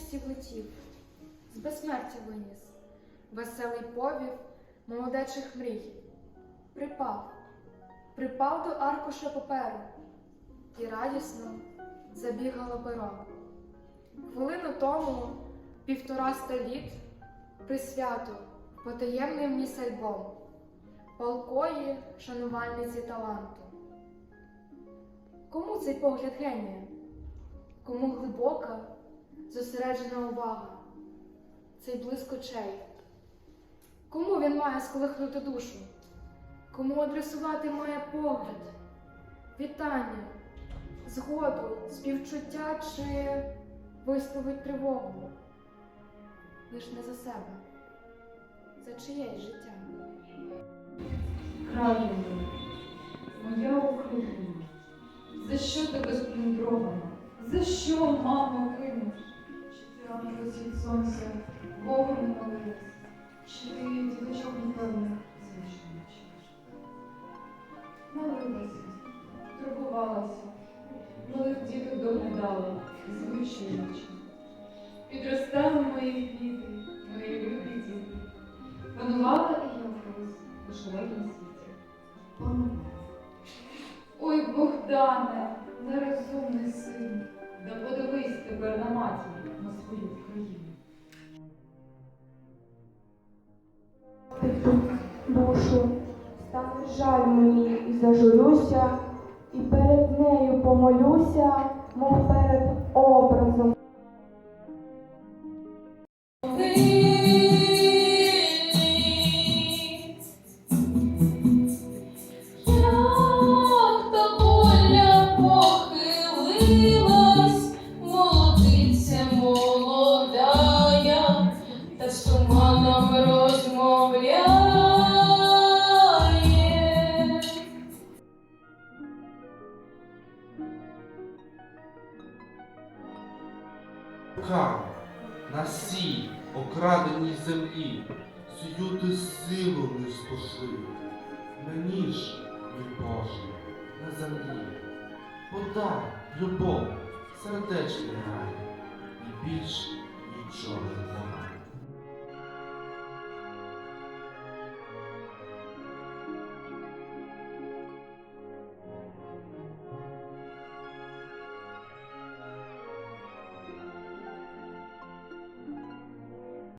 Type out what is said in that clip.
світів, з безсмертя виніс, веселий повів молодечих мрій. Припав, припав до аркуша паперу, і радісно забігало перо. Хвилину тому півтораста літ присвято потаємний вніс альбом палкої шанувальниці таланту. Кому цей погляд генія? Кому глибока, зосереджена увага, цей блиск очей? Кому він має сколихнути душу? Кому адресувати має погляд, вітання, згоду, співчуття чи висловить тривогу? Лиш не за себе, за чиєсь життя. Краю моя Україна, за що тебе сплюндрована? За що, мамо, кинув? Від сонця Богом не молилась? Чи ти діточок непевних звичайно вчиш? Молилася, турбувалася, малих діток доглядала, звичайно вчила. Підростали мої квіти, мої любі діти. Панувала і я колись у шаленому світі. Панувала. Ой, Богдане, нерозумний син, свою країну. Душу, стане жаль мені і зажурюся, і перед нею помолюся, мов перед образом. Руками на сій окраденій землі сію ти силу не спожив, Мені ж, мій Боже, на землі подай любов, сердечний рай і більш нічого.